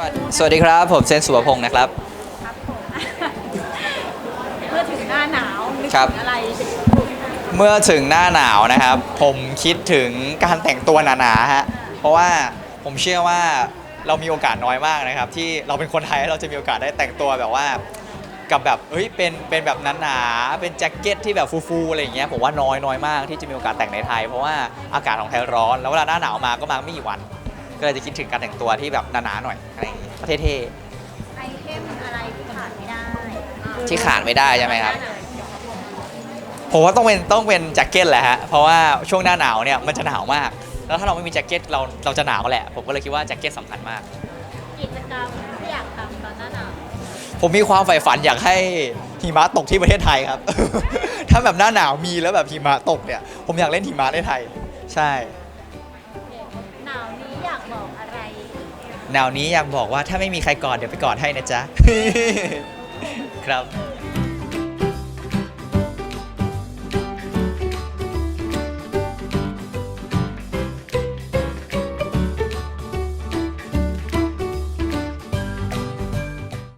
วัสดีสวัสดีครับ ผมเซนสุภพงศ์นะครับ ครับผมเมื่อถึงหน้าหนาวนึกครับ ถึงอะไรเมื่อถึงหน้าหนาวนะครับ ผมคิดถึงการแต่งตัวหนาๆฮะเพราะว่าผมเชื่อว่าเรามีโอกาสน้อยมากนะครับ ที่เราเป็นคนไทยเราจะมีโอกาสได้แต่งตัวแบบว่า กับแบบเฮ้ยเป็นเป็นแบบหนาๆเป็นแจ็คเก็ตที่แบบฟูๆอะไรอย่างเงี้ยผมว่าน้อยน้อยมากที่จะมีโอกาสแต่งในไทย เพราะว่าอากาศของไทยร้อนแล้วเวลาหน้าหนาวมาก็มาไม่กี่วัน ก็เลยจะคิดถึงการแต่งตัวที่แบบหนาๆหน่อยอะไรอย่างงี้เท่ไอเทมอะไรที่ขาดไม่ได้ๆที่ขาดไม่ได้ใช่ไหมครับ ผมว่าต้องเป็นต้องเป็นแจ็คเก็ตแหละฮะ เพราะว่าช่วงหน้าหนาวเนี่ยมันจะหนาวมาก แล้วถ้าเราไม่มีแจ็คเก็ตเราเราจะหนาวแหละ ผมก็เลยคิดว่าแจ็คเก็ตสำคัญมาก กิจกรรมที่อยากทำตอนหน้าหนาวผมมีความใฝ่ฝันอยากให้หิมะตกที่ประเทศไทยครับ ถ้าแบบหน้าหนาวมีแล้วแบบหิมะตกเนี่ย ผมอยากเล่นหิมะในไทย ใช่หนาวนี้อยากบอกอะไรแนวนี้อยากบอกว่าถ้าไม่มีใครกอดเดี๋ยวไปกอดให้นะจ๊ะ ครับ